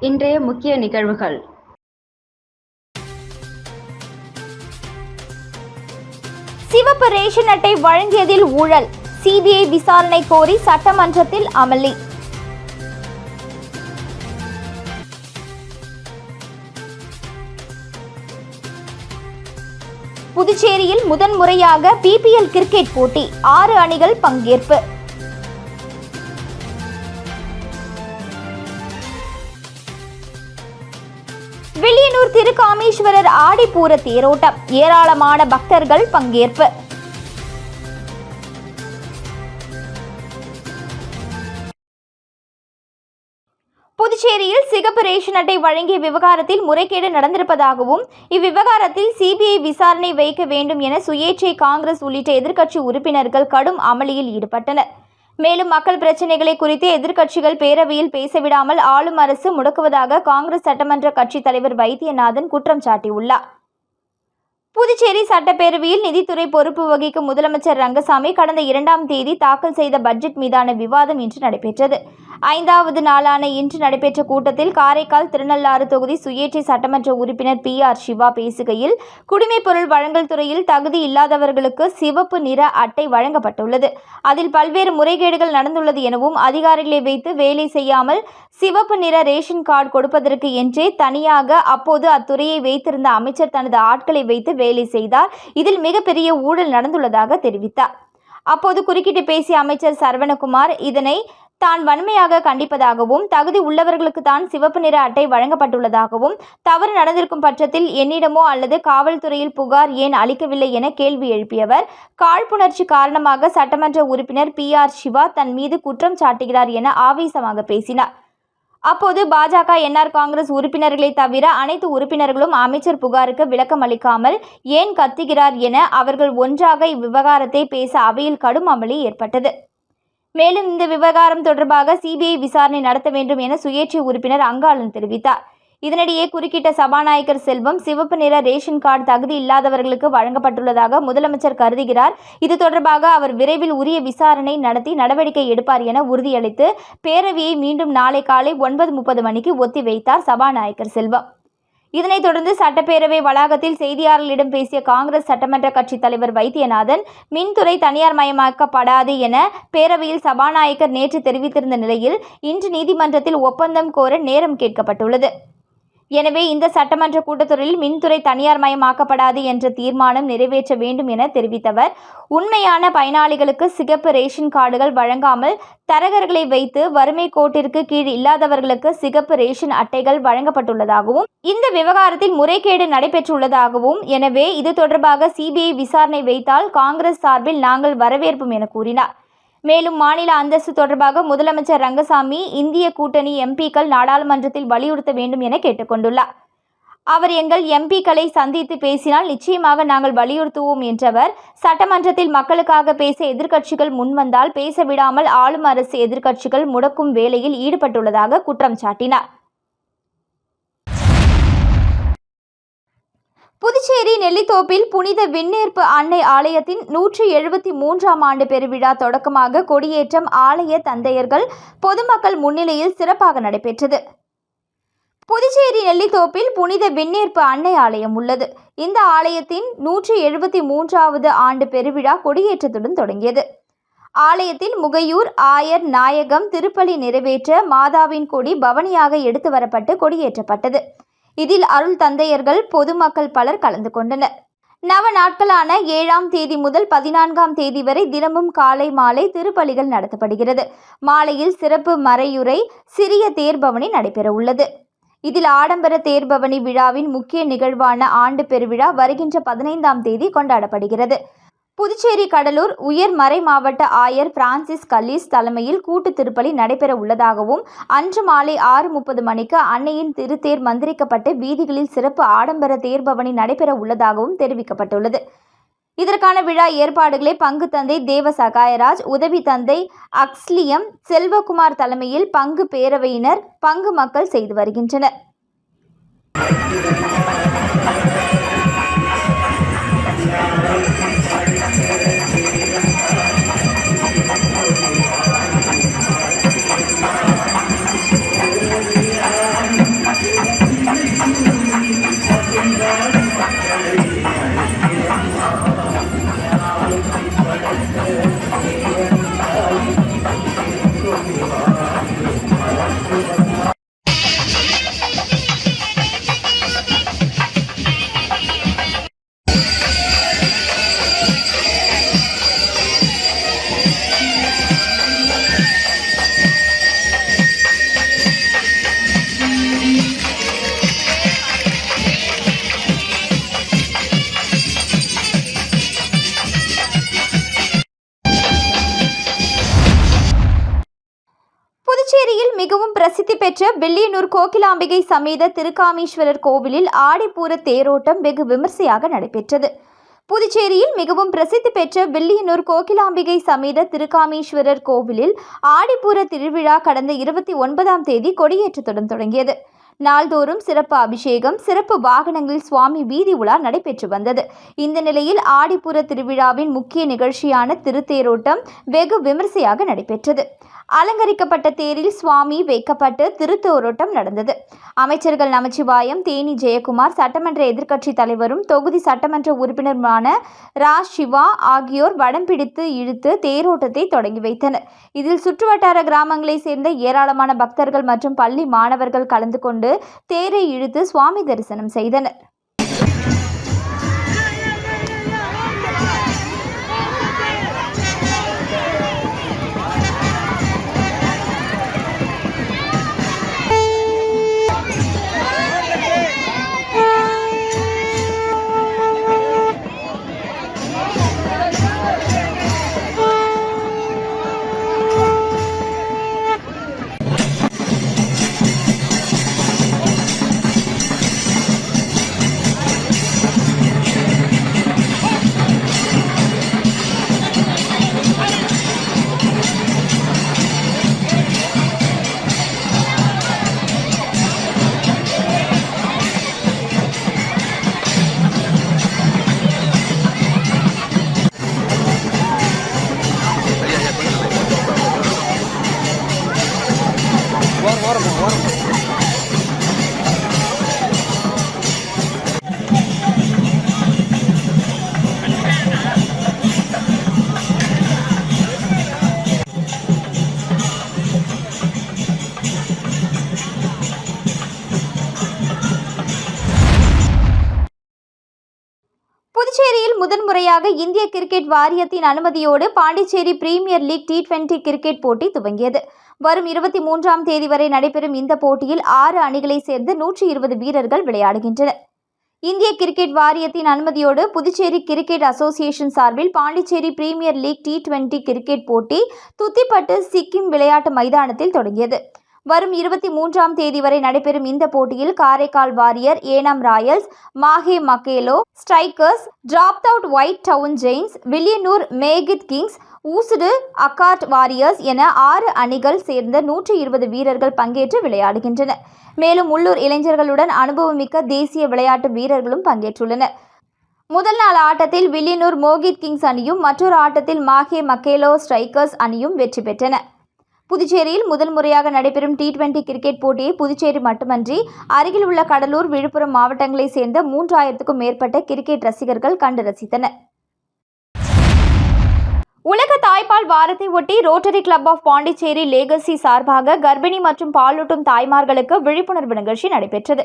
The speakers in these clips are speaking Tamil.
இன்றைய முக்கிய நிகழ்வுகள். சிவப்பு ரேஷன் அட்டை வழங்கியதில் ஊழல். சிபிஐ விசாரணை கோரி சட்டமன்றத்தில் அமளி. புதுச்சேரியில் முதன்முறையாக பிபிஎல் கிரிக்கெட் போட்டி. ஆறு அணிகள் பங்கேற்பு. வில்லியனூர் திருக்காமேஸ்வரர் ஆடிப்பூர தேரோட்டம். ஏராளமான பக்தர்கள் பங்கேற்பு. புதுச்சேரியில் சிகப்பு ரேஷன் அட்டை வழங்கிய விவகாரத்தில் முறைகேடு நடந்திருப்பதாகவும் இவ்விவகாரத்தில் சிபிஐ விசாரணை வைக்க வேண்டும் என சுயேட்சை காங்கிரஸ் உள்ளிட்ட எதிர்க்கட்சி உறுப்பினர்கள் கடும் அமளியில் ஈடுபட்டனர். மேலும் மக்கள் பிரச்சினைகளை குறித்து எதிர்க்கட்சிகள் பேரவையில் பேசவிடாமல் ஆளும் அரசு முடக்குவதாக காங்கிரஸ் சட்டமன்ற கட்சித் தலைவர் வைத்தியநாதன் குற்றம் சாட்டியுள்ளார். புதுச்சேரி சட்டப்பேரவையில் நிதித்துறை பொறுப்பு வகிக்கும் முதலமைச்சர் ரங்கசாமி கடந்த இரண்டாம் தேதி தாக்கல் செய்த பட்ஜெட் மீதான விவாதம் இன்று நடைபெற்றது. ஐந்தாவது நாளான இன்று நடைபெற்ற கூட்டத்தில் காரைக்கால் திருநள்ளாறு தொகுதி சுயேட்சை சட்டமன்ற உறுப்பினர் பி ஆர் சிவா பேசுகையில் குடிமைப் பொருள் வழங்கல் துறையில் தகுதி இல்லாதவர்களுக்கு சிவப்பு நிற அட்டை வழங்கப்பட்டுள்ளது. அதில் பல்வேறு முறைகேடுகள் நடந்துள்ளது எனவும் அதிகாரிகளை வைத்து வேலை செய்யாமல் சிவப்பு நிற ரேஷன் கார்டு கொடுப்பதற்கு என்றே தனியாக அப்போது அத்துறையை வைத்திருந்த அமைச்சர் தனது ஆட்களை வைத்து வேலை செய்தார். இதில் மிகப்பெரிய ஊழல் நடந்துள்ளதாக தெரிவித்தார். அப்போது குறுக்கிட்டு பேசிய அமைச்சர் சரவணகுமார் இதனை தான் வன்மையாக கண்டிப்பதாகவும் தகுதி உள்ளவர்களுக்கு தான் சிவப்பு நிற அட்டை வழங்கப்பட்டுள்ளதாகவும் தவறு நடந்திருக்கும் பட்சத்தில் என்னிடமோ அல்லது காவல்துறையில் புகார் ஏன் அளிக்கவில்லை என கேள்வி எழுப்பியவர். காழ்ப்புணர்ச்சி காரணமாக சட்டமன்ற உறுப்பினர் பி. ஆர். சிவா தன் மீது குற்றம் சாட்டுகிறார் என ஆவேசமாக பேசினார். அப்போது பாஜக என்ஆர் காங்கிரஸ் உறுப்பினர்களை தவிர அனைத்து உறுப்பினர்களும் அமைச்சர் புகாருக்கு விளக்கம் அளிக்காமல் ஏன் கத்துகிறார் என அவர்கள் ஒன்றாக இவ்விவகாரத்தை பேச அவையில் கடும் அமளி ஏற்பட்டது. மேலும் இந்த விவகாரம் தொடர்பாக சிபிஐ விசாரணை நடத்த வேண்டும் என சுயேட்சை உறுப்பினர் அங்காளன் தெரிவித்தார். இதனிடையே குறுக்கிட்ட சபாநாயகர் செல்வம் சிவப்பு நிற ரேஷன் கார்டு தகுதி இல்லாதவர்களுக்கு வழங்கப்பட்டுள்ளதாக முதலமைச்சர் கருதுகிறார். இது தொடர்பாக அவர் விரைவில் உரிய விசாரணை நடத்தி நடவடிக்கை எடுப்பார் என உறுதியளித்து பேரவையை மீண்டும் நாளை காலை ஒன்பது முப்பது மணிக்கு ஒத்திவைத்தார் சபாநாயகர் செல்வம். இதனைத் தொடர்ந்து சட்டப்பேரவை வளாகத்தில் செய்தியாளர்களிடம் பேசிய காங்கிரஸ் சட்டமன்ற கட்சித் தலைவர் வைத்தியநாதன் மின்துறை தனியார் மயமாக்கப்படாது என பேரவையில் சபாநாயகர் நேற்று தெரிவித்திருந்த நிலையில் இன்று நீதிமன்றத்தில் ஒப்பந்தம் கோர நேரம் கேட்கப்பட்டுள்ளது. எனவே இந்த சட்டமன்ற கூட்டத்தொடரில் மின்துறை தனியார் மயமாக்கப்படாது என்ற தீர்மானம் நிறைவேற்ற வேண்டும் என தெரிவித்தவர். உண்மையான பயனாளிகளுக்கு சிகப்பு ரேஷன் கார்டுகள் வழங்காமல் தரகர்களை வைத்து வறுமை கோட்டிற்கு கீழ் இல்லாதவர்களுக்கு சிகப்பு ரேஷன் அட்டைகள் வழங்கப்பட்டுள்ளதாகவும் இந்த விவகாரத்தில் முறைகேடு நடைபெற்றுள்ளதாகவும் எனவே இது தொடர்பாக சிபிஐ விசாரணை வைத்தால் காங்கிரஸ் சார்பில் நாங்கள் வரவேற்போம் என கூறினார். மேலும் மாநில அந்தஸ்து தொடர்பாக முதலமைச்சர் ரங்கசாமி இந்திய கூட்டணி எம்பிக்கள் நாடாளுமன்றத்தில் வலியுறுத்த வேண்டும் என கேட்டுக்கொண்டுள்ளார். அவர் எங்கள் எம்பிக்களை சந்தித்து பேசினால் நிச்சயமாக நாங்கள் வலியுறுத்துவோம் என்றவர் சட்டமன்றத்தில் மக்களுக்காக பேச எதிர்க்கட்சிகள் முன்வந்தால் பேச விடாமல் ஆளும் அரசு எதிர்க்கட்சிகள் முடக்கும் வேலையில் ஈடுபட்டுள்ளதாக குற்றம் சாட்டினார். நெல்லித்தோப்பில் புனித விண்ணேற்பு அன்னை ஆலயத்தின் நூற்றி எழுபத்தி மூன்றாம் ஆண்டு பெருவிழா தொடக்கமாக கொடியேற்றம் ஆலய தந்தையர்கள் பொதுமக்கள் முன்னிலையில் சிறப்பாக நடைபெற்றது. புதுச்சேரி நெல்லித்தோப்பில் புனித விண்ணேற்பு அன்னை ஆலயம் உள்ளது. இந்த ஆலயத்தின் நூற்றி எழுபத்தி மூன்றாவது ஆண்டு பெருவிழா கொடியேற்றத்துடன் தொடங்கியது. ஆலயத்தில் முகையூர் ஆயர் நாயகம் திருப்பலி நிறைவேற்ற மாதாவின் கொடி பவனியாக எடுத்து வரப்பட்டு கொடியேற்றப்பட்டது. இதில் அருள் தந்தையர்கள் பொதுமக்கள் பலர் கலந்து கொண்டனர். நவ நாட்களான ஏழாம் தேதி முதல் பதினான்காம் தேதி வரை தினமும் காலை மாலை திருப்பலிகள் நடத்தப்படுகிறது. மாலையில் சிறப்பு மறையுறை சிறிய தேர்பவனி நடைபெற உள்ளது இதில் ஆடம்பர தேர்பவனி விழாவின் முக்கிய நிகழ்வான ஆண்டு பெருவிழா வருகின்ற பதினைந்தாம் தேதி கொண்டாடப்படுகிறது. புதுச்சேரி கடலூர் உயர் மறை மாவட்ட ஆயர் பிரான்சிஸ் கல்லீஸ் தலைமையில் கூட்டு திருப்பலி நடைபெற உள்ளதாகவும் அன்று மாலை ஆறு முப்பது மணிக்கு அன்னையின் திருத்தேர் மந்திரிக்கப்பட்டு வீதிகளில் சிறப்பு ஆடம்பர தேர்பவனி நடைபெற உள்ளதாகவும் தெரிவிக்கப்பட்டுள்ளது. இதற்கான விழா ஏற்பாடுகளை பங்கு தந்தை தேவ சகாயராஜ் உதவி தந்தை அக்ஸ்லியம் செல்வகுமார் தலைமையில் பங்கு பேரவையினர் பங்கு மக்கள் செய்து வருகின்றனர். கோகிலாம்பிகை சமேத திருக்காமீஸ்வரர் கோவிலில் ஆடிப்பூர தேரோட்டம் வெகு விமர்சையாக நடைபெற்றது. புதுச்சேரியில் மிகவும் பிரசித்தி பெற்ற வில்லியனூர் கோகிலாம்பிகை சமேத திருக்காமீஸ்வரர் கோவிலில் ஆடிப்பூர திருவிழா கடந்த இருபத்தி ஒன்பதாம் தேதி கொடியேற்றத்துடன் தொடங்கியது. நாள்தோறும் சிறப்பு அபிஷேகம் சிறப்பு வாகனங்களில் சுவாமி வீதி உலா நடைபெற்று வந்தது. இந்த நிலையில் ஆடிப்புற திருவிழாவின் முக்கிய நிகழ்ச்சியான திருத்தேரோட்டம் வெகு விமர்சையாக நடைபெற்றது. அலங்கரிக்கப்பட்ட தேரில் சுவாமி வைக்கப்பட்டு திருத்தேரோட்டம் நடந்தது. அமைச்சர்கள் நமச்சிவாயம் தேனி ஜெயக்குமார் சட்டமன்ற எதிர்க்கட்சித் தலைவரும் தொகுதி சட்டமன்ற உறுப்பினருமான ரா. சிவா ஆகியோர் வடம் பிடித்து இழுத்து தேரோட்டத்தை தொடங்கி வைத்தனர். இதில் சுற்றுவட்டார கிராமங்களைச் சேர்ந்த ஏராளமான பக்தர்கள் மற்றும் பள்ளி மாணவர்கள் கலந்து கொண்டு தேரை இழுத்து சுவாமி தரிசனம் செய்தனர். முறையாக இந்திய கிரிக்கெட் வாரியத்தின் அனுமதியோடு Pondicherry premier league T twenty cricket போட்டி துவங்கியது. வரும் இருபத்தி மூன்றாம் தேதி வரை நடைபெறும் இந்த போட்டியில் ஆறு அணிகளைச் சேர்ந்து நூற்றி இருபது வீரர்கள் விளையாடுகின்றனர். இந்திய கிரிக்கெட் வாரியத்தின் அனுமதியோடு புதுச்சேரி கிரிக்கெட் அசோசியேஷன் சார்பில் Pondicherry premier league T twenty cricket போட்டி துத்திப்பட்டு சிக்கிம் விளையாட்டு மைதானத்தில் தொடங்கியது. வரும் இருபத்தி மூன்றாம் தேதி வரை நடைபெறும் இந்த போட்டியில் காரைக்கால் வாரியர் ஏனாம் ராயல்ஸ் மாஹே மக்கேலோ strikers drop out white town giants Villianur Mohit kings Oussudu accord warriors என ஆறு அணிகள் சேர்ந்த நூற்றி இருபது வீரர்கள் பங்கேற்று விளையாடுகின்றனர். மேலும் உள்ளூர் இளைஞர்களுடன் அனுபவமிக்க தேசிய விளையாட்டு வீரர்களும் பங்கேற்றுள்ளனர். முதல் நாள் ஆட்டத்தில் வில்லியனூர் மோகித் கிங்ஸ் அணியும் மற்றொரு ஆட்டத்தில் மாஹே மக்கேலோ ஸ்ட்ரைக்கர்ஸ் அணியும் வெற்றி பெற்றன. புதுச்சேரியில் முதல் முறையாக நடைபெறும் டி டுவெண்டி கிரிக்கெட் போட்டியை புதுச்சேரி மட்டுமன்றி அருகில் உள்ள கடலூர் விழுப்புரம் மாவட்டங்களைச் சேர்ந்த மூன்றாயிரத்துக்கும் மேற்பட்ட கிரிக்கெட் ரசிகர்கள் கண்டு ரசித்தனர். உலக தாய்ப்பால் வாரத்தை ஒட்டி rotary club of Pondicherry legacy சார்பாக கர்ப்பிணி மற்றும் பாலூட்டும் தாய்மார்களுக்கு விழிப்புணர்வு நிகழ்ச்சி நடைபெற்றது.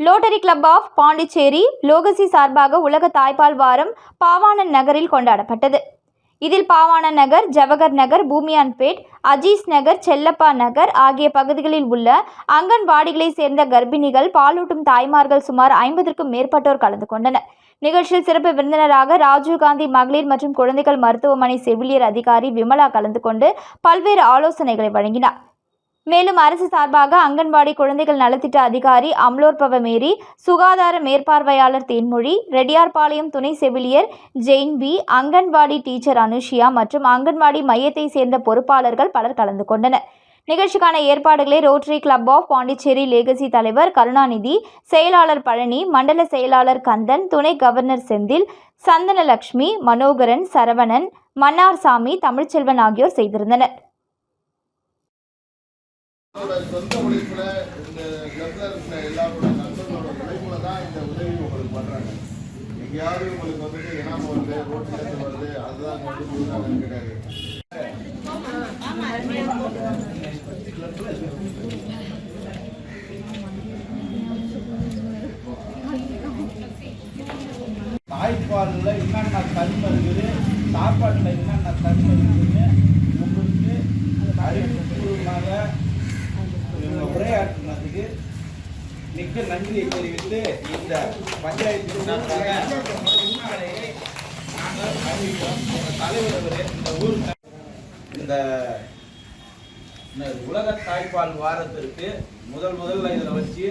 Rotary club of Pondicherry legacy சார்பாக உலக தாய்ப்பால் வாரம் பாவாணன் நகரில் கொண்டாடப்பட்டது. இதில் பாவான நகர் ஜவஹர் நகர் பூமியான்பேட் அஜீஸ் நகர் செல்லப்பா நகர் ஆகிய பகுதிகளில் உள்ள அங்கன்வாடிகளைச் சேர்ந்த கர்ப்பிணிகள் பாலூட்டும் தாய்மார்கள் சுமார் ஐம்பதற்கும் மேற்பட்டோர் கலந்து கொண்டனர். நிகழ்ச்சியில் சிறப்பு விருந்தினராக ராஜீவ்காந்தி மகளிர் மற்றும் குழந்தைகள் மருத்துவமனை செவிலியர் அதிகாரி விமலா கலந்து கொண்டு பல்வேறு ஆலோசனைகளை வழங்கினார். மேலும் அரசு சார்பாக அங்கன்வாடி குழந்தைகள் நலத்திட்ட அதிகாரி அம்லோற்பவ மேரி சுகாதார மேற்பார்வையாளர் தேன்மொழி ரெட்டியார்பாளையம் துணை செவிலியர் ஜெயின் பி அங்கன்வாடி டீச்சர் அனுஷியா மற்றும் அங்கன்வாடி மையத்தை சேர்ந்த பொறுப்பாளர்கள் பலர் கலந்து கொண்டனர். நிகழ்ச்சிக்கான ஏற்பாடுகளை rotary club of Pondicherry legacy தலைவர் கருணாநிதி செயலாளர் பழனி மண்டல செயலாளர் கந்தன் துணை கவர்னர் செந்தில் சந்தனலக்ஷ்மி மனோகரன் சரவணன் மன்னார்சாமி தமிழ்ச்செல்வன் ஆகியோர் செய்திருந்தனர். சொந்த உழைப்புல இந்த கிளப்ல இருக்கிற எல்லாரோட நண்பர்களோட உழைப்புல தான் இந்த உதவி உங்களுக்கு பண்றாங்க. எங்கேயாவது உங்களுக்கு வந்துட்டு இனாம வருது ரோட்ல இருந்து வருது அதுதான் வந்து கொடுக்குறாங்கன்னு கிடையாது தாய்ப்பாலில் என்னென்ன தன்மை இருக்குது சாப்பாட்டில் என்னென்ன தன்மை இருக்குதுன்னு உங்களுக்கு அறிவுபூர்வமாக மிக்க நன்றியை தெரிவித்து இந்த பஞ்சாயத்து சார்பாக நாங்கள் அறிவிக்கிறோம். எங்கள் தலைவர் இந்த ஊர் இந்த இந்த உலக தாய்ப்பால் வாரத்திற்கு முதல் முதல்ல இதில் வச்சு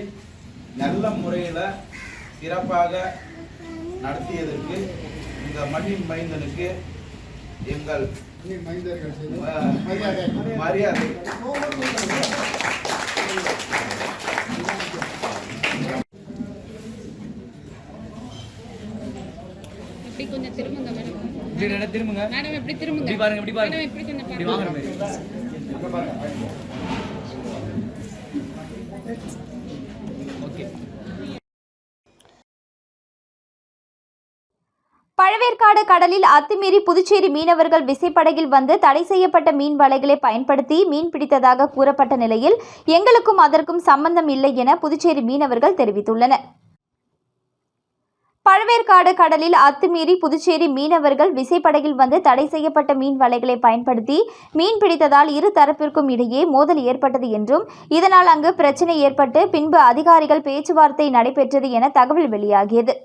நல்ல முறையில் சிறப்பாக நடத்தியதற்கு இந்த மண்ணின் மைந்தனுக்கு எங்கள் மரியாதை. இப்படி கொஞ்சம் திரும்புங்க மேடம்? இப்படி ரெண்டா திரும்புங்க? மேடம் எப்படி திரும்புங்க? இப்படி பாருங்க இப்படி பாருங்க. மேடம் எப்படி கொஞ்சம் இப்படி பாருங்க. வாங்குற மாதிரி ஓகே பழவேற்காடு கடலில் அத்துமீறி புதுச்சேரி மீனவர்கள் விசைப்படகில் வந்து தடை செய்யப்பட்ட மீன் வலைகளை பயன்படுத்தி மீன் பிடித்ததாக கூறப்பட்ட நிலையில் எங்களுக்கும் அதற்கும் சம்பந்தம் இல்லை என புதுச்சேரி மீனவர்கள் தெரிவித்துள்ளனர். பழவேற்காடு கடலில் அத்துமீறி புதுச்சேரி மீனவர்கள் விசைப்படகில் வந்து தடை செய்யப்பட்ட மீன் வலைகளை பயன்படுத்தி மீன் பிடித்ததால் இரு தரப்பிற்கும் இடையே மோதல் ஏற்பட்டது என்றும் இதனால் அங்கு பிரச்சனை ஏற்பட்டு பின்பு அதிகாரிகள் பேச்சுவார்த்தை நடைபெற்றது என தகவல் வெளியாகியது.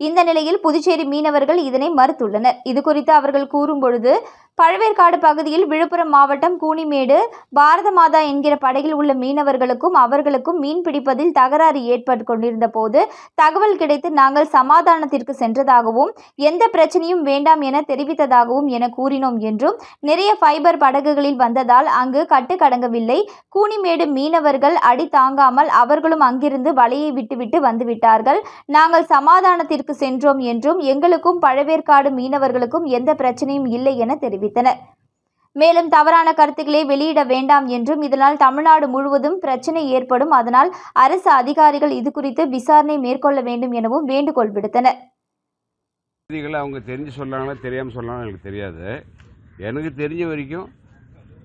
இந்த நிலையில் புதுச்சேரி மீனவர்கள் இதனை மறுத்துள்ளனர். இது குறித்து அவர்கள் கூறும்பொழுது பழவேற்காடு பகுதியில் விழுப்புரம் மாவட்டம் கூனிமேடு பாரத மாதா என்கிற படகில் உள்ள மீனவர்களுக்கும் அவர்களுக்கும் மீன் பிடிப்பதில் தகராறு ஏற்பட்டு கொண்டிருந்த போது தகவல் கிடைத்து நாங்கள் சமாதானத்திற்கு சென்றதாகவும் எந்த பிரச்சனையும் வேண்டாம் என தெரிவித்ததாகவும் என கூறினோம் என்றும் நிறைய ஃபைபர் படகுகளில் வந்ததால் அங்கு கட்டுக்கடங்கவில்லை கூனிமேடு மீனவர்கள் அடி தாங்காமல் அவர்களும் அங்கிருந்து வலையை விட்டுவிட்டு வந்துவிட்டார்கள். நாங்கள் சமாதானத்திற்கு சென்றோம் என்றும் எங்களுக்கும் பழவேற்காடு மீனவர்களுக்கும் எந்த பிரச்சனையும் இல்லை என தெரிவித்தனர். மேலும் தவறான கருத்துக்களை வெளியிட வேண்டாம் என்றும் இதனால் தமிழ்நாடு முழுவதும் பிரச்சனை ஏற்படும். அதனால் அரசு அதிகாரிகள் இது குறித்து விசாரணை மேற்கொள்ள வேண்டும் எனவும் வேண்டுகோள் விடுத்தனர். செய்திகளை அவங்க தெரிஞ்சு சொல்லாங்களா தெரியாமல் சொல்லாங்களா எனக்கு தெரியாது. எனக்கு தெரிஞ்ச வரைக்கும்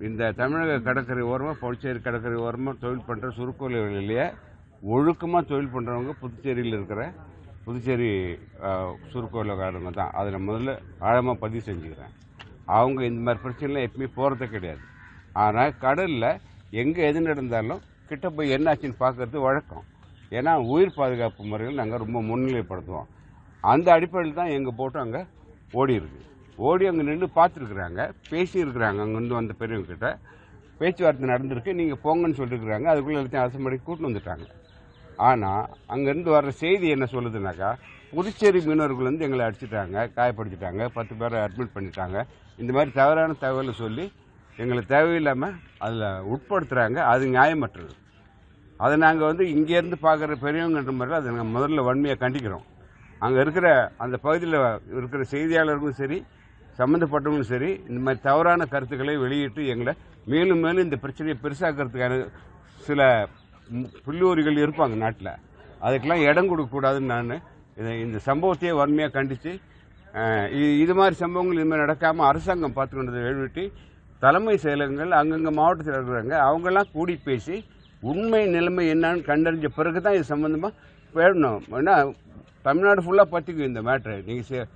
இந்த தமிழக கடற்கரை ஓரமாக புதுச்சேரி கடற்கரை ஓரமாக தொழில் பண்ணுற சுருக்கோலைகளிலேயே ஒழுக்கமாக தொழில் பண்ணுறவங்க புதுச்சேரியில் இருக்கிற புதுச்சேரி சுருக்கோலைக்காரங்க தான். அதில் முதல்ல ஆழமாக பதிவு செஞ்சுக்கிறேன். அவங்க இந்த மாதிரி பிரச்சனைலாம் எப்பவுமே போகிறதே கிடையாது. ஆனால் கடலில் எங்கே எது நடந்தாலும் கிட்ட போய் என்னாச்சுன்னு பார்க்கறது வழக்கம். ஏன்னா உயிர் பாதுகாப்பு முறைகள் நாங்கள் ரொம்ப முன்னிலைப்படுத்துவோம். அந்த அடிப்படையில் தான் எங்கள் போட்டு அங்கே ஓடி இருக்கு. ஓடி அங்கே நின்று பார்த்துருக்குறாங்க. பேசியிருக்கிறாங்க. அங்கேருந்து வந்த பெரியவங்க கிட்ட பேச்சுவார்த்தை நடந்திருக்கு. நீங்கள் போங்கன்னு சொல்லியிருக்கிறாங்க. அதுக்குள்ளே எல்லாத்தையும் அரசுமடி கூட்டின்னு வந்துட்டாங்க. ஆனால் அங்கேருந்து வர்ற செய்தி என்ன சொல்லுதுனாக்கா புதுச்சேரி மீனவர்கள் வந்து எங்களை அடிச்சிட்டாங்க காயப்படுத்திட்டாங்க பத்து பேரை அட்மிட் பண்ணிட்டாங்க. இந்த மாதிரி தவறான தகவலை சொல்லி எங்களை தேவையில்லாமல் அதில் உட்படுத்துகிறாங்க அது நியாயமற்றது. அதை நாங்கள் வந்து இங்கேருந்து பார்க்குற பெரியவங்கன்ற மாதிரி அதை நாங்கள் முதல்ல வன்மையாக கண்டிக்கிறோம். அங்கே இருக்கிற அந்த பகுதியில் இருக்கிற செய்தியாளர்களும் சரி சம்மந்தப்பட்டவங்களும் சரி இந்த மாதிரி தவறான கருத்துக்களை வெளியிட்டு எங்களை மேலும் மேலும் இந்த பிரச்சனையை பெருசாக்கிறதுக்கான சில புல்லூரிகள் புள்ளியோரிகள் இருப்பாங்க நாட்டில். அதுக்கெல்லாம் இடம் கொடுக்கக்கூடாதுன்னு நான் இதை இந்த சம்பவத்தையே வன்மையாக கண்டித்து இது மாதிரி சம்பவங்கள் இது மாதிரி நடக்காமல் அரசாங்கம் பார்த்துக்கொண்டதை வெளிவிட்டு தலைமை செயலகங்கள் அங்கங்கே மாவட்டத்தில் இருக்கிறாங்க அவங்கெல்லாம் கூடி பேசி உண்மை நிலைமை என்னன்னு கண்டறிஞ்ச பிறகு தான் இது சம்மந்தமாக பேடணும் ஏன்னா தமிழ்நாடு ஃபுல்லாக பற்றிக்கும் இந்த மேட்ரு நீங்கள்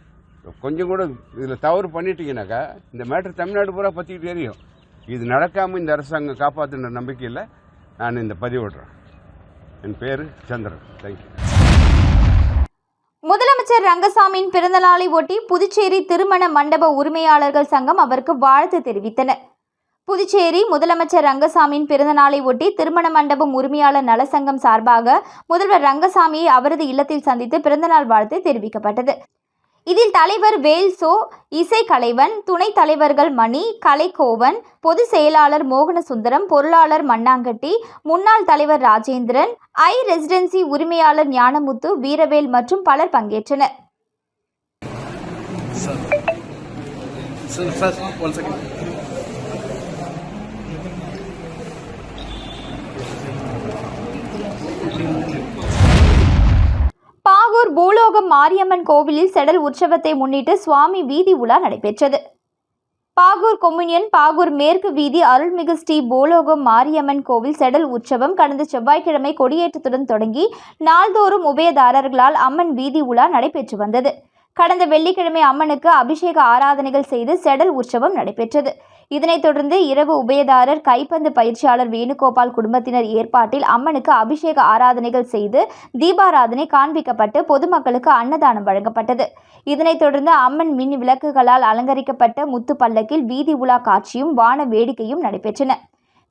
கொஞ்சம் கூட இதில் தவறு பண்ணிட்டீங்கன்னாக்கா இந்த மேட்ரு தமிழ்நாடு பூரா பற்றிக்கிட்டு தெரியும். இது நடக்காமல் இந்த அரசாங்கம் காப்பாற்றுன்ற நம்பிக்கையில் நான் இந்த பதிவிடுறேன். என் பேர் சந்திரன். தேங்க்யூ முதலமைச்சர் ரங்கசாமியின் பிறந்தநாளை ஒட்டி புதுச்சேரி திருமண மண்டப உரிமையாளர்கள் சங்கம் அவருக்கு வாழ்த்து தெரிவித்தனர். புதுச்சேரி முதலமைச்சர் ரங்கசாமியின் பிறந்தநாளை ஒட்டி திருமண மண்டபம் உரிமையாளர் நலசங்கம் சார்பாக முதல்வர் ரங்கசாமியை அவரது இல்லத்தில் சந்தித்து பிறந்தநாள் வாழ்த்து தெரிவிக்கப்பட்டது. இதில் தலைவர் வேல்சோ இசை கலைவன் துணைத் தலைவர்கள் மணி கலைக்கோவன் பொதுச் செயலாளர் மோகனசுந்தரம் பொருளாளர் மண்ணாங்கட்டி முன்னாள் தலைவர் ராஜேந்திரன் ஐ ரெசிடென்சி உரிமையாளர் ஞானமுத்து வீரவேல் மற்றும் பலர் பங்கேற்றனர் Sir, first, one second. Bahour பூலோகம் மாரியம்மன் கோவிலில் செடல் உற்சவத்தை முன்னிட்டு சுவாமி வீதி உலா நடைபெற்றது. பாகூர் கொம்யூனியன் பாகூர் மேற்கு வீதி அருள்மிகு ஸ்ரீ பூலோகம் மாரியம்மன் கோவில் செடல் உற்சவம் கடந்த செவ்வாய்க்கிழமை கொடியேற்றத்துடன் தொடங்கி நாள்தோறும் உபயதாரர்களால் அம்மன் வீதி உலா நடைபெற்று வந்தது. கடந்த வெள்ளிக்கிழமை அம்மனுக்கு அபிஷேக ஆராதனைகள் செய்து செடல் உற்சவம் நடைபெற்றது. இதனைத் தொடர்ந்து இரவு உபயதாரர் கைப்பந்து பயிற்சியாளர் வேணுகோபால் குடும்பத்தினர் ஏற்பாட்டில் அம்மனுக்கு அபிஷேக ஆராதனைகள் செய்து தீபாராதனை காண்பிக்கப்பட்டு பொதுமக்களுக்கு அன்னதானம் வழங்கப்பட்டது. இதனைத் தொடர்ந்து அம்மன் மின் விளக்குகளால் அலங்கரிக்கப்பட்ட முத்து பல்லக்கில் வீதி உலா காட்சியும் வான வேடிக்கையும் நடைபெற்றன.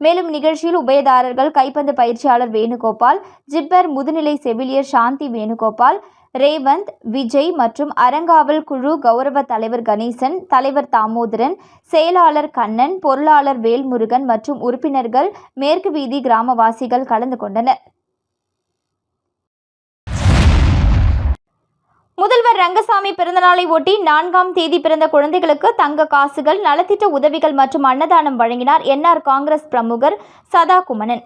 மேலும் நிகழ்ச்சியில் உபயதாரர்கள் கைப்பந்து பயிற்சியாளர் வேணுகோபால் ஜிப்பர் முதுநிலை செவிலியர் சாந்தி வேணுகோபால் ரேவந்த் விஜய் மற்றும் அறங்காவல் குழு கௌரவ தலைவர் கணேசன் தலைவர் தாமோதரன் செயலாளர் கண்ணன் பொருளாளர் வேல்முருகன் மற்றும் உறுப்பினர்கள் மேற்கு வீதி கிராமவாசிகள் கலந்து கொண்டனர். முதல்வர் ரங்கசாமி பிறந்தநாளை ஒட்டி நான்காம் தேதி பிறந்த குழந்தைகளுக்கு தங்க காசுகள் நலத்திட்ட உதவிகள் மற்றும் அன்னதானம் வழங்கினார் என்ஆர் காங்கிரஸ் பிரமுகர் சதா குமணன்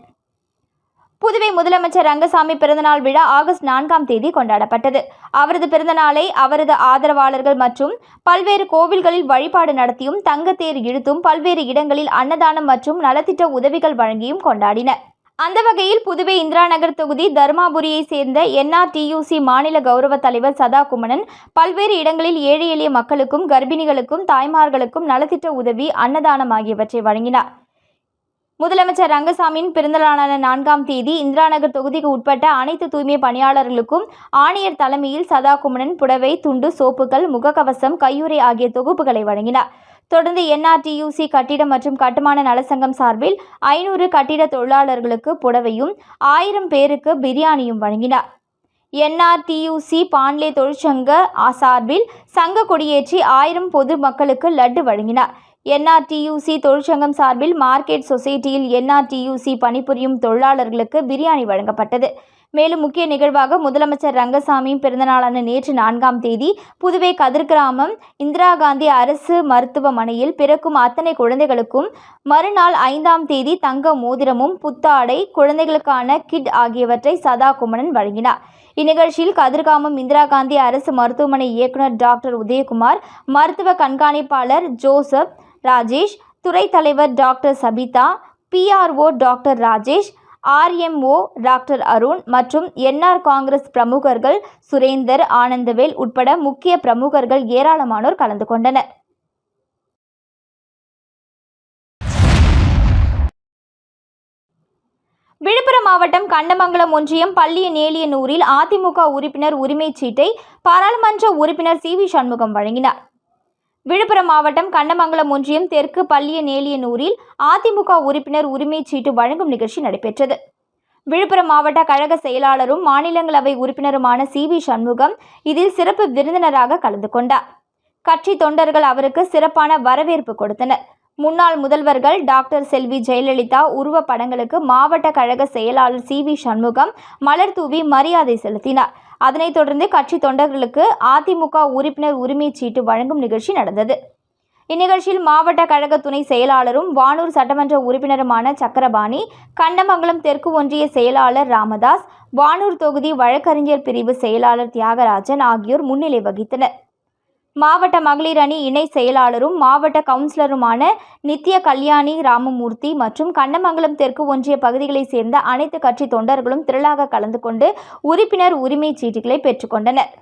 புதுவை முதலமைச்சர் ரங்கசாமி பிறந்தநாள் விழா ஆகஸ்ட் நான்காம் தேதி கொண்டாடப்பட்டது. அவரது பிறந்தநாளை அவரது ஆதரவாளர்கள் மற்றும் பல்வேறு கோவில்களில் வழிபாடு நடத்தியும் தங்கத்தேர் இழுத்தும் பல்வேறு இடங்களில் அன்னதானம் மற்றும் நலத்திட்ட உதவிகள் வழங்கியும் கொண்டாடினர். அந்த வகையில் புதுவை இந்திரா நகர் தொகுதி தருமாபுரியை சேர்ந்த என்ஆர்டியூசி மாநில கௌரவ தலைவர் சதா குமணன் பல்வேறு இடங்களில் ஏழை எளிய மக்களுக்கும் கர்ப்பிணிகளுக்கும் தாய்மார்களுக்கும் நலத்திட்ட உதவி அன்னதானம் ஆகியவற்றை வழங்கினார். முதலமைச்சர் ரங்கசாமியின் பிறந்தநாளான நான்காம் தேதி இந்திராநகர் தொகுதிக்கு உட்பட்ட அனைத்து தூய்மை பணியாளர்களுக்கும் ஆணையர் தலைமையில் சதாகுமணன் புடவை துண்டு சோப்புகள் முகக்கவசம் கையுறை ஆகிய தொகுப்புகளை வழங்கினார். தொடர்ந்து என்ஆர்டியூசி கட்டிடம் மற்றும் கட்டுமான நலசங்கம் சார்பில் ஐநூறு கட்டிட தொழிலாளர்களுக்கு புடவையும் ஆயிரம் பேருக்கு பிரியாணியும் வழங்கினார். என்ஆர்டியூசி பாண்லே தொழிற்சங்க சார்பில் சங்க கொடியேற்றி ஆயிரம் பொது மக்களுக்கு லட்டு வழங்கினார். என்ஆர்டியூசி தொழிற்சங்கம் சார்பில் மார்க்கெட் சொசைட்டியில் என்ஆர்டியூசி பணிபுரியும் தொழிலாளர்களுக்கு பிரியாணி வழங்கப்பட்டது. மேலும் முக்கிய நிகழ்வாக முதலமைச்சர் ரங்கசாமியின் பிறந்தநாளான நேற்று நான்காம் தேதி புதுவை கதிர்கிராமம் இந்திரா காந்தி அரசு மருத்துவமனையில் பிறக்கும் அத்தனை குழந்தைகளுக்கும் மறுநாள் ஐந்தாம் தேதி தங்க மோதிரமும் புத்தாடை குழந்தைகளுக்கான கிட் ஆகியவற்றை சதா குமணன் வழங்கினார். இந்நிகழ்ச்சியில் கதிர்காமம் இந்திரா காந்தி அரசு மருத்துவமனை இயக்குனர் டாக்டர் உதயகுமார் மருத்துவ கண்காணிப்பாளர் ஜோசப் ராஜேஷ் துறை தலைவர் doctor Sabitha PRO doctor Rajesh RMO doctor Arun மற்றும் என்ஆர் காங்கிரஸ் பிரமுகர்கள் சுரேந்தர் ஆனந்தவேல் உட்பட முக்கிய பிரமுகர்கள் ஏராளமானோர் கலந்து கொண்டனர். விழுப்புரம் மாவட்டம் கண்டமங்கலம் ஒன்றியம் பள்ளிய நேலியனூரில் அதிமுக உறுப்பினர் உரிமைச் சீட்டை பாராளுமன்ற உறுப்பினர் சி வி சண்முகம் வழங்கினார். விழுப்புரம் மாவட்டம் கண்ணமங்கலம் ஒன்றியம் தெற்கு பள்ளிய நேலியனூரில் அதிமுக உறுப்பினர் உரிமைச் சீட்டு வழங்கும் நிகழ்ச்சி நடைபெற்றது. விழுப்புரம் மாவட்ட கழக செயலாளரும் மாநிலங்களவை உறுப்பினருமான சி வி சண்முகம் இதில் சிறப்பு விருந்தினராக கலந்து கொண்டார். கட்சி தொண்டர்கள் அவருக்கு சிறப்பான வரவேற்பு கொடுத்தனர். முன்னாள் முதல்வர்கள் டாக்டர் செல்வி ஜெயலலிதா உருவ படங்களுக்கு மாவட்ட கழக செயலாளர் சி வி சண்முகம் மலர் தூவி மரியாதை செலுத்தினார். அதனைத் தொடர்ந்து கட்சி தொண்டர்களுக்கு அதிமுக உறுப்பினர் உரிமைச் சீட்டு வழங்கும் நிகழ்ச்சி நடந்தது. இந்நிகழ்ச்சியில் மாவட்ட கழக துணை செயலாளரும் வானூர் சட்டமன்ற உறுப்பினருமான சக்கரபாணி கண்டமங்கலம் தெற்கு ஒன்றிய செயலாளர் ராமதாஸ் வானூர் தொகுதி வழக்கறிஞர் பிரிவு செயலாளர் தியாகராஜன் ஆகியோர் முன்னிலை வகித்தனர். மாவட்ட மகளிர் அணி இணை செயலாளரும் மாவட்ட கவுன்சிலருமான நித்ய கல்யாணி ராமமூர்த்தி மற்றும் கண்ணமங்கலம் தெற்கு ஒன்றிய பகுதிகளைச் சேர்ந்த அனைத்து கட்சி தொண்டர்களும் திரளாக கலந்து கொண்டு உறுப்பினர் உரிமைச் சீட்டுகளை பெற்றுக்கொண்டனர்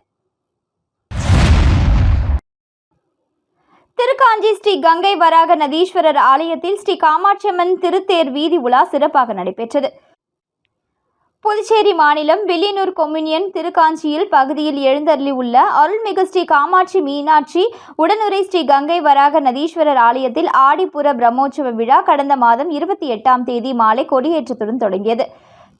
திருக்காஞ்சி ஸ்ரீ கங்கை வராக நதீஸ்வரர் ஆலயத்தில் ஸ்ரீ காமாட்சியம்மன் திருத்தேர் வீதி உலா சிறப்பாக நடைபெற்றது. புதுச்சேரி மாநிலம் வில்லியனூர் கொம்யூனியன் திருக்காஞ்சியில் பகுதியில் எழுந்தருளி உள்ள அருள்மிகு ஸ்ரீ காமாட்சி மீனாட்சி உடனுரை ஸ்ரீ கங்கை வராக நதீஸ்வரர் ஆலயத்தில் ஆடிப்புற பிரம்மோற்சவ விழா கடந்த மாதம் இருபத்தி எட்டாம் தேதி மாலை கொடியேற்றத்துடன் தொடங்கியது.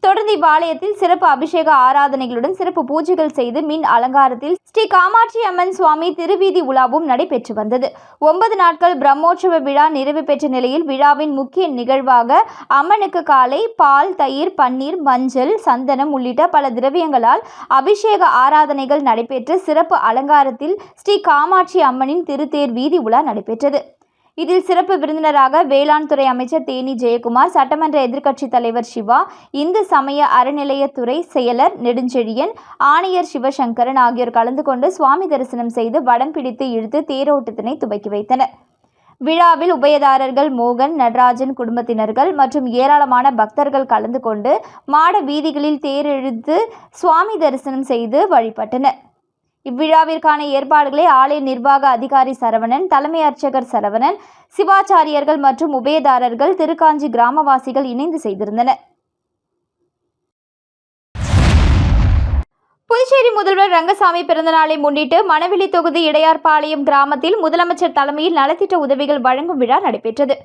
தொடர்ந்து இவ்வாலயத்தில் சிறப்பு அபிஷேக ஆராதனைகளுடன் சிறப்பு பூஜைகள் செய்து மின் அலங்காரத்தில் ஸ்ரீ காமாட்சி அம்மன் சுவாமி திருவீதி உலாவும் நடைபெற்று வந்தது. ஒன்பது நாட்கள் பிரம்மோற்சவ விழா நிறைவு பெற்ற நிலையில் விழாவின் முக்கிய நிகழ்வாக அம்மனுக்கு காலை பால் தயிர் பன்னீர் மஞ்சள் சந்தனம் உள்ளிட்ட பல திரவியங்களால் அபிஷேக ஆராதனைகள் நடைபெற்று சிறப்பு அலங்காரத்தில் ஸ்ரீ காமாட்சி அம்மனின் திருத்தேர் வீதி உலா நடைபெற்றது. இதில் சிறப்பு விருந்தினராக வேளாண் துறை அமைச்சர் தேனி ஜெயக்குமார் சட்டமன்ற எதிர்க்கட்சித் தலைவர் சிவா இந்து சமய அறநிலையத்துறை செயலர் நெடுஞ்செழியன் ஆணையர் சிவசங்கரன் ஆகியோர் கலந்து கொண்டு சுவாமி தரிசனம் செய்து வடம் பிடித்து இழுத்து தேரோட்டத்தினை துவக்கி வைத்தனர். விழாவில் உபயதாரர்கள் மோகன் நடராஜன் குடும்பத்தினர்கள் மற்றும் ஏராளமான பக்தர்கள் கலந்து கொண்டு மாட வீதிகளில் தேரெழுத்து சுவாமி தரிசனம் செய்து வழிபட்டனர். இவ்விழாவிற்கான ஏற்பாடுகளை ஆலய நிர்வாக அதிகாரி சரவணன் தலைமை அர்ச்சகர் சரவணன் சிவாச்சாரியர்கள் மற்றும் உபயதாரர்கள் திருக்காஞ்சி கிராமவாசிகள் இணைந்து செய்திருந்தனர். புதுச்சேரி முதல்வர் ரங்கசாமி பிறந்தநாளை முன்னிட்டு மணவெளி தொகுதி இடையார்பாளையம் கிராமத்தில் முதலமைச்சர் தலைமையில் நலத்திட்ட உதவிகள் வழங்கும் விழா நடைபெற்றது.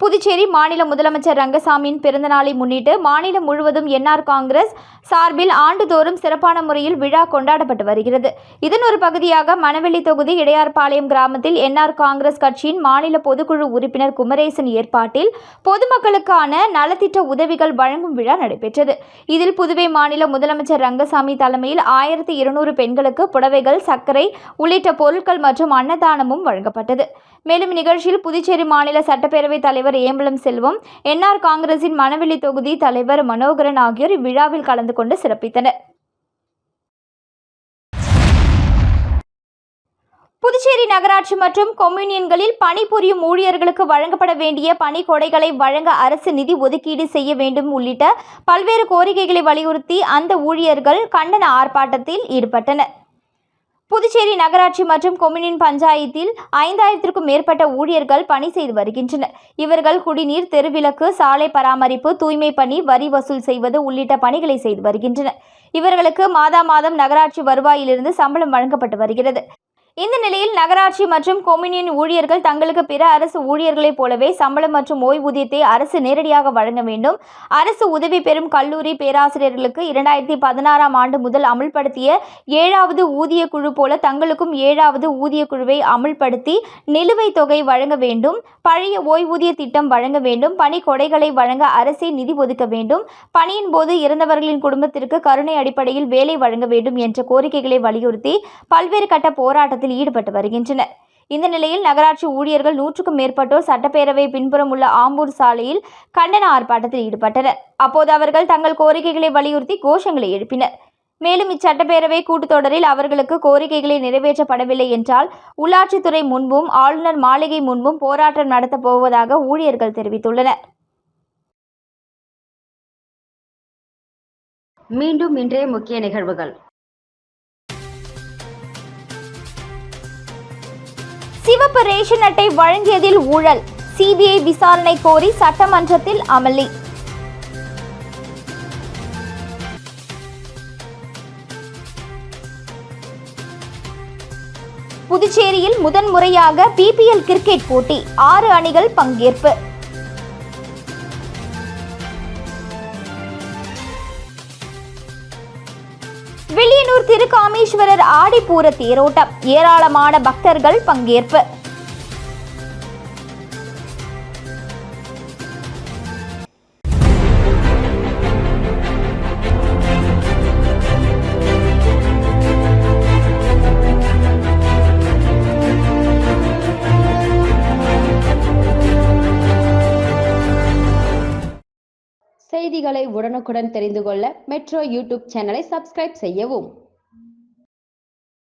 புதுச்சேரி மாநில முதலமைச்சர் ரங்கசாமியின் பிறந்தநாளை முன்னிட்டு மாநிலம் முழுவதும் என்ஆர் காங்கிரஸ் சார்பில் ஆண்டுதோறும் சிறப்பான முறையில் விழா கொண்டாடப்பட்டு வருகிறது. இதன் ஒரு பகுதியாக மணவெளி தொகுதி இடையார்பாளையம் கிராமத்தில் என்ஆர் காங்கிரஸ் கட்சியின் மாநில பொதுக்குழு உறுப்பினர் குமரேசன் ஏற்பாட்டில் பொதுமக்களுக்கான நலத்திட்ட உதவிகள் வழங்கும் விழா நடைபெற்றது. இதில் புதுவை மாநில முதலமைச்சர் ரங்கசாமி தலைமையில் ஆயிரத்தி இருநூறு பெண்களுக்கு புடவைகள் சர்க்கரை உள்ளிட்ட பொருட்கள் மற்றும் அன்னதானமும் வழங்கப்பட்டது. மேலும் நிகழ்ச்சியில் புதுச்சேரி மாநில சட்டப்பேரவைத் தலைவர் ஏம்பலம் செல்வம் என்ஆர் காங்கிரசின் மணவெளி தொகுதி தலைவர் மனோகரன் ஆகியோர் இவ்விழாவில் கலந்து கொண்டு சிறப்பித்தனர். புதுச்சேரி நகராட்சி மற்றும் கொம்யூனியன்களில் பணிபுரியும் ஊழியர்களுக்கு வழங்கப்பட வேண்டிய பணிக்கொடைகளை வழங்க அரசு நிதி ஒதுக்கீடு செய்ய வேண்டும் உள்ளிட்ட பல்வேறு கோரிக்கைகளை வலியுறுத்தி அந்த ஊழியர்கள் கண்டன ஆர்ப்பாட்டத்தில் ஈடுபட்டனர். புதுச்சேரி நகராட்சி மற்றும் கொமினின் பஞ்சாயத்தில் ஐந்தாயிரத்திற்கும் மேற்பட்ட ஊழியர்கள் பணி செய்து வருகின்றனர். இவர்கள் குடிநீர் தெருவிளக்கு சாலை பராமரிப்பு தூய்மை பணி வரி வசூல் செய்வது உள்ளிட்ட பணிகளை செய்து வருகின்றனர். இவர்களுக்கு மாதா மாதம் நகராட்சி வருவாயிலிருந்து சம்பளம் வழங்கப்பட்டு வருகிறது. இந்த நிலையில் நகராட்சி மற்றும் கொம்யூனியன் ஊழியர்கள் தங்களுக்கு பிற அரசு ஊழியர்களைப் போலவே சம்பளம் மற்றும் ஓய்வூதியத்தை அரசு நேரடியாக வழங்க வேண்டும். அரசு உதவி பெறும் கல்லூரி பேராசிரியர்களுக்கு இரண்டாயிரத்தி பதினாறாம் ஆண்டு முதல் அமல்படுத்திய ஏழாவது ஊதிய குழு போல தங்களுக்கும் ஏழாவது ஊதிய குழுவை அமல்படுத்தி நிலுவைத் தொகை வழங்க வேண்டும். பழைய ஓய்வூதிய திட்டம் வழங்க வேண்டும். பணி கொடைகளை வழங்க அரசே நிதி ஒதுக்க வேண்டும். பணியின் போது இறந்தவர்களின் குடும்பத்திற்கு கருணை அடிப்படையில் வேலை வழங்க வேண்டும் என்ற கோரிக்கைகளை வலியுறுத்தி பல்வேறு கட்ட போராட்டத்தில் ஈடுபட்டு வருகின்றனர். இந்த நிலையில் நகராட்சி ஊழியர்கள் நூற்றுக்கும் மேற்பட்டோர் சட்டப்பேரவை பின்புறம் உள்ள ஆம்பூர் சாலையில் கண்டன ஆர்ப்பாட்டத்தில் ஈடுபட்டனர். அப்போது அவர்கள் தங்கள் கோரிக்கைகளை வலியுறுத்தி கோஷங்களை எழுப்பினர். மேலும் இச்சட்டப்பேரவை கூட்டத்தொடரில் அவர்களுக்கு கோரிக்கைகளை நிறைவேற்றப்படவில்லை என்றால் உள்ளாட்சித்துறை முன்பும் ஆளுநர் மாளிகை முன்பும் போராட்டம் நடத்தப் போவதாக ஊழியர்கள் தெரிவித்துள்ளனர். மீண்டும் இன்றைய முக்கிய நிகழ்வுகள். சிவப்பு ரேஷன் அட்டை வழங்கியதில் ஊழல். சிபிஐ விசாரணை கோரி சட்டமன்றத்தில் அமளி. புதுச்சேரியில் முதன்முறையாக பிபிஎல் கிரிக்கெட் போட்டி. ஆறு அணிகள் பங்கேற்பு. திருக்காமீஸ்வரர் ஆடிப்பூர தேரோட்டம். ஏராளமான பக்தர்கள் பங்கேற்பு. செய்திகளை உடனுக்குடன் தெரிந்து கொள்ள மெட்ரோ யூடியூப் சேனலை சப்ஸ்கிரைப் செய்யவும்.